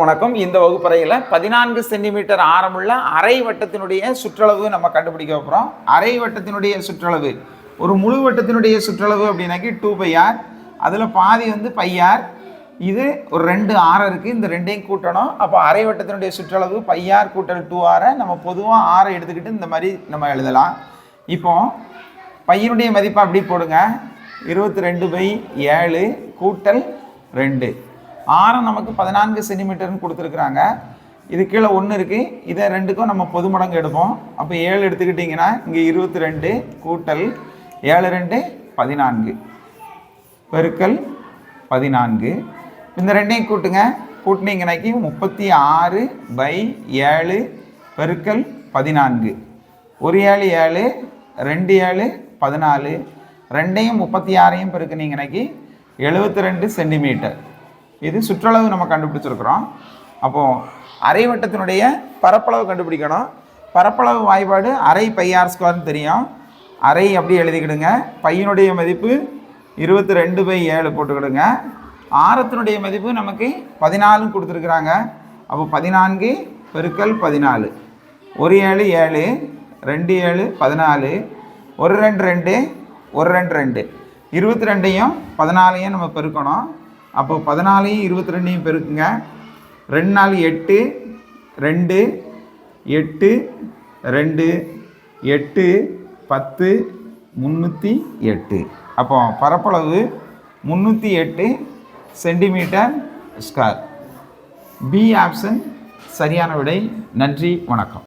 வணக்கம். இந்த வகுப்பறையில் பதினான்கு சென்டிமீட்டர் ஆரமுள்ள அரை வட்டத்தினுடைய சுற்றளவு நம்ம கண்டுபிடிக்க போகிறோம் அரை வட்டத்தினுடைய சுற்றளவு. ஒரு முழு வட்டத்தினுடைய சுற்றளவு அப்படின்னாக்கி டூ பை ஆர் அதில் பாதி வந்து பையார் இது ஒரு ரெண்டு ஆரம் இருக்குது இந்த ரெண்டையும் கூட்டணும். அப்போ அரை வட்டத்தினுடைய சுற்றளவு பையார் கூட்டல் டூ ஆரை நம்ம பொதுவாக ஆரை எடுத்துக்கிட்டு இந்த மாதிரி நம்ம எழுதலாம். இப்போ பையனுடைய மதிப்பை அப்படி போடுங்க. இருபத்தி ரெண்டு பை ஏழு கூட்டல் ரெண்டு. ஆரம் நமக்கு பதினான்கு சென்டிமீட்டர்னு கொடுத்துருக்குறாங்க. இது கீழே ஒன்று இருக்குது இதை ரெண்டுக்கும் நம்ம பொது மடங்கு எடுப்போம். அப்போ ஏழு எடுத்துக்கிட்டிங்கன்னா இங்கே இருபத்தி ரெண்டு கூட்டல் ஏழு ரெண்டு பதினான்கு. பெருக்கல் பதினான்கு. இந்த ரெண்டையும் கூட்டுங்க. கூட்டினீங்கனாக்கி முப்பத்தி ஆறு பை ஏழு பெருக்கல் பதினான்கு. ஒரு ஏழு ஏழு ரெண்டு ஏழு பதினாலு. ரெண்டையும் முப்பத்தி ஆறையும் பெருக்குனீங்கனாக்கி எழுபத்தி ரெண்டு சென்டிமீட்டர். இது சுற்றளவு நம்ம கண்டுபிடிச்சிருக்கிறோம். அப்போது அரை வட்டத்தினுடைய பரப்பளவு கண்டுபிடிக்கணும். பரப்பளவு வாய்ப்பாடு அரை பையார் ஸ்கொயர்னு தெரியும். அரை அப்படி எழுதிக்கிடுங்க. பையனுடைய மதிப்பு இருபத்தி ரெண்டு பை ஏழு போட்டுக்கிடுங்க. ஆரத்தினுடைய மதிப்பு நமக்கு பதினாலுன்னு கொடுத்துருக்குறாங்க. அப்போ பதினான்கு பெருக்கல் பதினாலு. ஒரு ஏழு ஏழு ரெண்டு ஏழு பதினாலு. ஒரு ரெண்டு ரெண்டு ஒரு ரெண்டு ரெண்டு. இருபத்தி ரெண்டையும் பதினாலையும் நம்ம பெருக்கணும். அப்போ பதினாலையும் இருபத்தி ரெண்டையும் பெருக்குங்க. ரெண்டு நாள் எட்டு ரெண்டு எட்டு ரெண்டு எட்டு பத்து முந்நூற்றி எட்டு. அப்போ பரப்பளவு முந்நூற்றி எட்டு சென்டிமீட்டர் ஸ்கொயர். பி ஆப்ஷன் சரியான விடை. நன்றி வணக்கம்.